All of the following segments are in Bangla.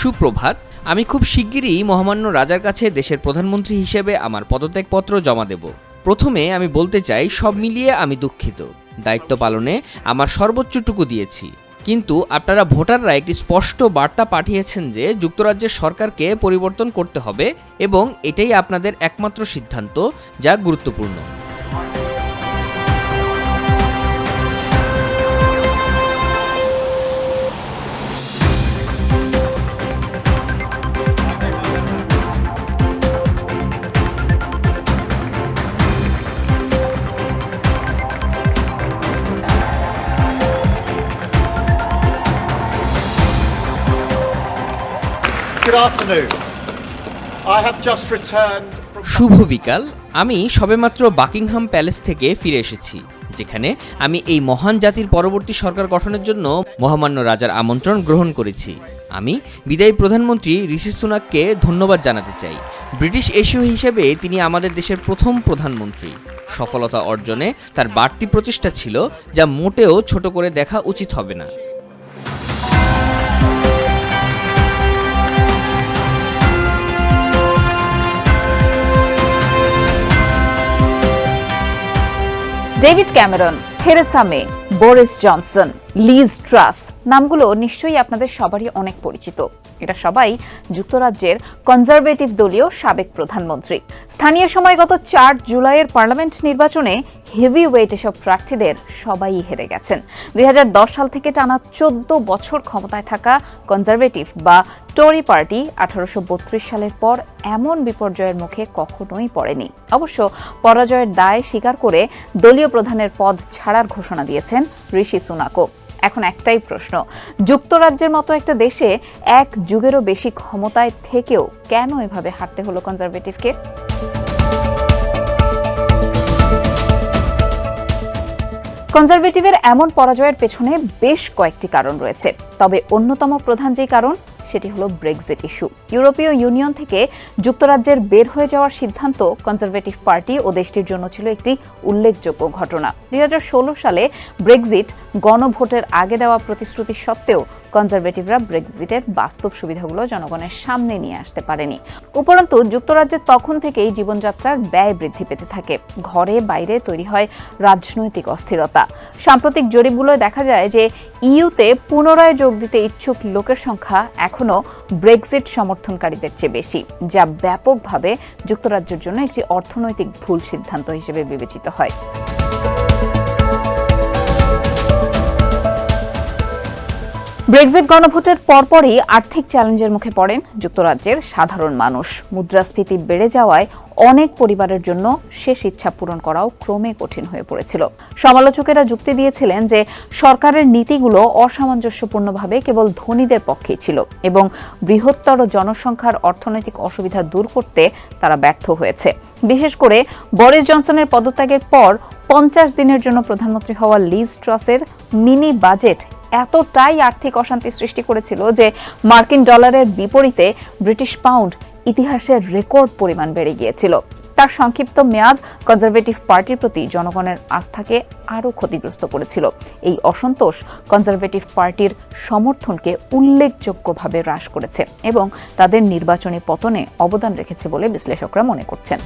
সুপ্রভাত। আমি খুব শিগগিরই মহামান্য রাজার কাছে দেশের প্রধানমন্ত্রী হিসেবে আমার পদত্যাগপত্র জমা দেব। প্রথমে আমি বলতে চাই, সব মিলিয়ে আমি দুঃখিত। দায়িত্ব পালনে আমার সর্বোচ্চটুকু দিয়েছি। কিন্তু আপনারা ভোটাররা একটি স্পষ্ট বার্তা পাঠিয়েছেন যে যুক্তরাজ্যের সরকারকে পরিবর্তন করতে হবে এবং এটাই আপনাদের একমাত্র সিদ্ধান্ত, যা গুরুত্বপূর্ণ। শুভ বিকাল। আমি সবেমাত্র বাকিংহাম প্যালেস থেকে ফিরে এসেছি, যেখানে আমি এই মহান জাতির পরবর্তী সরকার গঠনের জন্য মহামান্য রাজার আমন্ত্রণ গ্রহণ করেছি। আমি বিদায়ী প্রধানমন্ত্রী ঋষি সুনাককে ধন্যবাদ জানাতে চাই। ব্রিটিশ এশীয় হিসেবে তিনি আমাদের দেশের প্রথম প্রধানমন্ত্রী। সফলতা অর্জনে তার বাড়তি প্রচেষ্টা ছিল, যা মোটেও ছোট করে দেখা উচিত হবে না। David Cameron Theresa May Boris Johnson. Liz Truss. নামগুলো নিশ্চয়ই আপনাদের সবারই অনেক পরিচিত। এটা সবাই যুক্তরাজ্যের কনজারভেটিভ দলীয় সাবেক প্রধানমন্ত্রী। স্থানীয় সময় গত চার জুলাইয়ের পার্লামেন্ট নির্বাচনে হেভি ওয়েট এসব প্রার্থীদের সবাই হেরে গেছেন। দুই হাজার দশ সাল থেকে টানা চোদ্দ বছর ক্ষমতায় থাকা কনজারভেটিভ বা টরি পার্টি আঠারোশো বত্রিশ সালের পর এমন বিপর্যয়ের মুখে কখনোই পড়েনি। অবশ্য পরাজয়ের দায় স্বীকার করে দলীয় প্রধানের পদ ছাড়ার ঘোষণা দিয়েছেন ঋষি সুনাকো। এখন একটাই প্রশ্ন, যুক্তরাজ্যের মতো একটা দেশে এক যুগেরও বেশি ক্ষমতায় থেকেও কেন এভাবে হারতে হলো কনজারভেটিভকে কনজারভেটিভের এমন পরাজয়ের পেছনে বেশ কয়েকটি কারণ রয়েছে। তবে অন্যতম প্রধান যে কারণ সেটি হলো ব্রেক্সিট ইস্যু ইউরোপীয় ইউনিয়ন থেকে যুক্তরাজ্যের বের হয়ে যাওয়ার সিদ্ধান্ত কনজারভেটিভ পার্টি ও দেশটির জন্য ছিল একটি উল্লেখযোগ্য ঘটনা। দুই হাজার ষোলো সালে ব্রেক্সিট গণভোটের আগে দেওয়া প্রতিশ্রুতি সত্ত্বেও কনজারভেটিভরা ব্রেক্সিটের বাস্তব সুবিধাগুলো জনগণের সামনে নিয়ে আসতে পারেনি। উপরন্তু, যুক্তরাজ্যে তখন থেকেই জীবনযাত্রার ব্যয় বৃদ্ধি পেতে থাকে। ঘরে বাইরে তৈরি হয় রাজনৈতিক অস্থিরতা। সাম্প্রতিক জরিপগুলোয় দেখা যায় যে ইউতে পুনরায় যোগ দিতে ইচ্ছুক লোকের সংখ্যা এখনও ব্রেক্সিট সমর্থনকারীদের চেয়ে বেশি, যা ব্যাপকভাবে যুক্তরাজ্যের জন্য একটি অর্থনৈতিক ভুল সিদ্ধান্ত হিসেবে বিবেচিত হয়। ব্রেক্সিট গণভোটের পরপরই আর্থিক চ্যালেঞ্জের মুখে পড়েন যুক্তরাজ্যের সাধারণ মানুষ। মুদ্রাস্ফীতি বেড়ে যাওয়ায় অনেক পরিবারের জন্য শেষ ইচ্ছা পূরণ করাও ক্রমে কঠিন হয়ে পড়েছিল। সমালোচকেরা যুক্তি দিয়েছিলেন যে সরকারের নীতিগুলো অসামঞ্জস্যপূর্ণভাবে কেবল ধনীদের পক্ষেই ছিল এবং বৃহত্তর জনসংখ্যার অর্থনৈতিক অসুবিধা দূর করতে তারা ব্যর্থ হয়েছে। বিশেষ করে বরিস জনসনের পদত্যাগের পর পঞ্চাশ দিনের জন্য প্রধানমন্ত্রী হওয়া লিজ ট্রসের মিনি বাজেট এতটাই আর্থিক অশান্তি সৃষ্টি করেছিল যে মার্কিন ডলারের বিপরীতে ব্রিটিশ পাউন্ড ইতিহাসের রেকর্ড পরিমাণ বেড়ে গিয়েছিল। তার সংক্ষিপ্ত মেয়াদ কনজারভেটিভ পার্টির প্রতি জনগণের আস্থাকে আরও ক্ষতিগ্রস্ত করেছিল। এই অসন্তোষ কনজারভেটিভ পার্টির সমর্থনকে উল্লেখযোগ্যভাবে হ্রাস করেছে এবং তাদের নির্বাচনী পতনে অবদান রেখেছে বলে বিশ্লেষকরা মনে করছেন।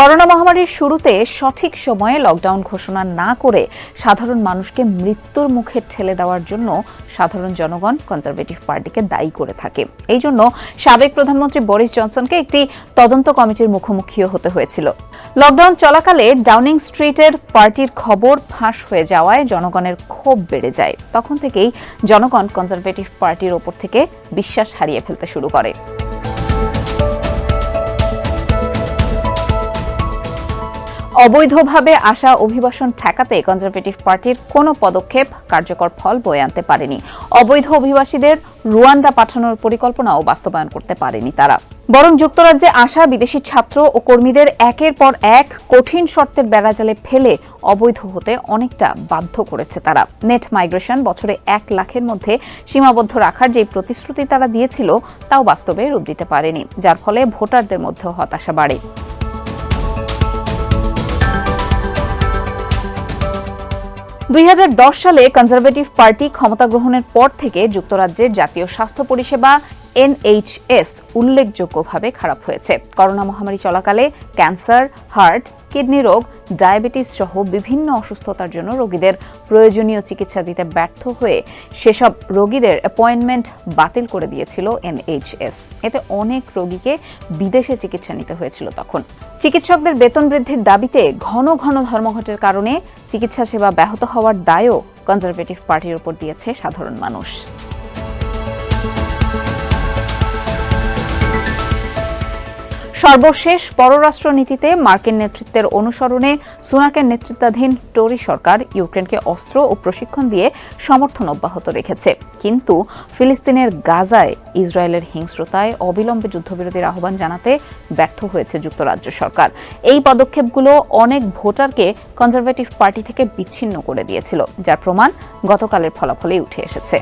করোনা মহামারীর শুরুতে সঠিক সময়ে লকডাউন ঘোষণা না করে সাধারণ মানুষকে মৃত্যুর মুখে ঠেলে দেওয়ার জন্য সাধারণ জনগণ কনজারভেটিভ পার্টিকে দায়ী করে থাকে। এই জন্য সাবেক প্রধানমন্ত্রী বরিস জনসনকে একটি তদন্ত কমিটির মুখোমুখিও হতে হয়েছিল। লকডাউন চলাকালে ডাউনিং স্ট্রিটের পার্টির খবর ফাঁস হয়ে যাওয়ায় জনগণের ক্ষোভ বেড়ে যায়। তখন থেকেই জনগণ কনজারভেটিভ পার্টির ওপর থেকে বিশ্বাস হারিয়ে ফেলতে শুরু করে। অবৈধভাবে আসা অভিবাসন ঠেকাতে কনজারভেটিভ পার্টির কোনো পদক্ষেপ কার্যকর ফল বয়ে আনতে পারেনি। অবৈধ অভিবাসীদের রুয়ান্ডা পাঠানোর পরিকল্পনাও বাস্তবায়ন করতে পারেনি তারা। বরং যুক্তরাজ্যে আসা বিদেশি ছাত্র ও কর্মীদের একের পর এক কঠিন শর্তের বেড়াজালে ফেলে অবৈধ হতে অনেকটা বাধ্য করেছে তারা। নেট মাইগ্রেশন বছরে এক লাখের মধ্যে সীমাবদ্ধ রাখার যে প্রতিশ্রুতি তারা দিয়েছিল, তাও বাস্তবে রূপ দিতে পারেনি, যার ফলে ভোটারদের মধ্যেও হতাশা বাড়ে। দুই হাজার দশ সালে কনজারভেটিভ পার্টি ক্ষমতা গ্রহণের পর থেকে যুক্তরাজ্যের জাতীয় স্বাস্থ্য পরিষেবা এনএইচএস উল্লেখযোগ্যভাবে খারাপ হয়েছে। করোনা মহামারী চলাকালে ক্যান্সার, হার্ট কিডনি রোগ, ডায়াবেটিস সহ বিভিন্ন অসুস্থতার জন্য রোগীদের প্রয়োজনীয় চিকিৎসা দিতে ব্যর্থ হয়ে সেসব রোগীদের অ্যাপয়েন্টমেন্ট বাতিল করে দিয়েছিল এনএইচএস। এতে অনেক রোগীকে বিদেশে চিকিৎসা নিতে হয়েছিল তখন। চিকিৎসকদের বেতন বৃদ্ধির দাবিতে ঘন ঘন ধর্মঘটের কারণে চিকিৎসা সেবা ব্যাহত হওয়ার দায়ও কনজারভেটিভ পার্টির উপর দিয়েছে সাধারণ মানুষ। সর্বশেষ পররাষ্ট্র নীতিতে মার্কিন নেতৃত্বের অনুসরণে সুনাকের নেতৃত্বাধীন টোরি সরকার ইউক্রেনকে অস্ত্র ও প্রশিক্ষণ দিয়ে সমর্থন অব্যাহত রেখেছে। কিন্তু ফিলিস্তিনের গাজায় ইসরায়েলের হিংস্রতায় অবিলম্বে যুদ্ধবিরতির আহ্বান জানাতে ব্যর্থ হয়েছে যুক্তরাজ্য সরকার। এই পদক্ষেপগুলো অনেক ভোটারকে কনজারভেটিভ পার্টি থেকে বিচ্ছিন্ন করে দিয়েছিল, যার প্রমাণ গতকালের ফলাফলেই উঠে এসেছে।